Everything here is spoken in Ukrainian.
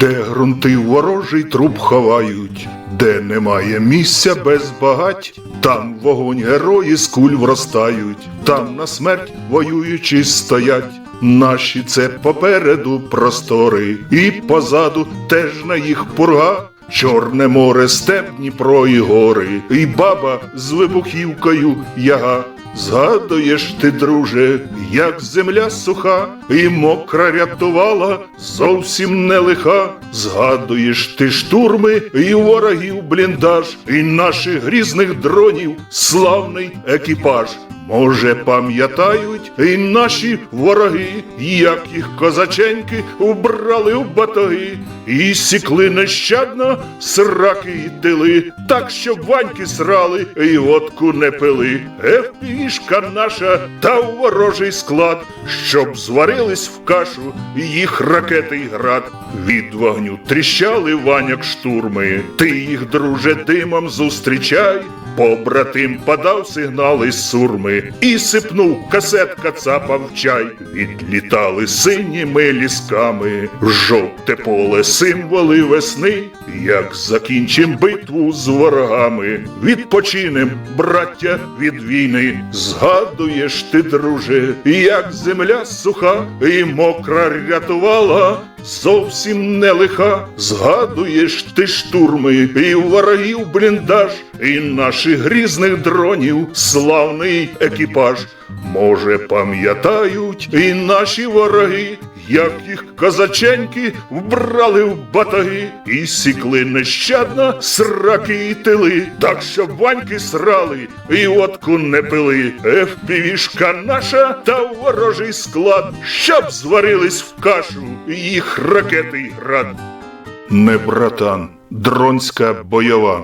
фронти ворожий труп ховають, де немає місця без багать, там вогонь герої з куль вростають, там на смерть воюючи стоять. Наші це попереду простори, і позаду теж на їх пурга. Чорне море, степ, Дніпро і гори, і баба з вибухівкою яга. Згадуєш ти, друже, як земля суха і мокра рятувала, зовсім не лиха. Згадуєш ти штурми і ворогів бліндаж, і наших грізних дронів славний екіпаж. Може, пам'ятають і наші вороги, як їх козаченьки убрали в батоги, і сікли нещадно сраки й тили, так щоб ваньки срали і водку не пили. Ефішка наша та ворожий склад, щоб зварились в кашу їх ракети й град. Від вогню тріщали ваняк штурми. Ти їх, друже, димом зустрічай. Побратим подав сигнали з сурми і сипнув касет кацапа в чай. Відлітали синіми лісками, жовте поле символи весни. Як закінчим битву з ворогами, відпочинем, браття, від війни. Згадуєш ти, друже, як земля суха і мокра рятувала. Зовсім не лиха, згадуєш ти штурми і ворогів бліндаж, і наших грізних дронів славний екіпаж. Може, пам'ятають і наші вороги, як їх козаченьки вбрали в батаги і сікли нещадно сраки і тили, так щоб ваньки срали і водку не пили. Ефпівішка наша та ворожий склад, щоб зварились в кашу їх ракети й град. Не братан, дронська бойова.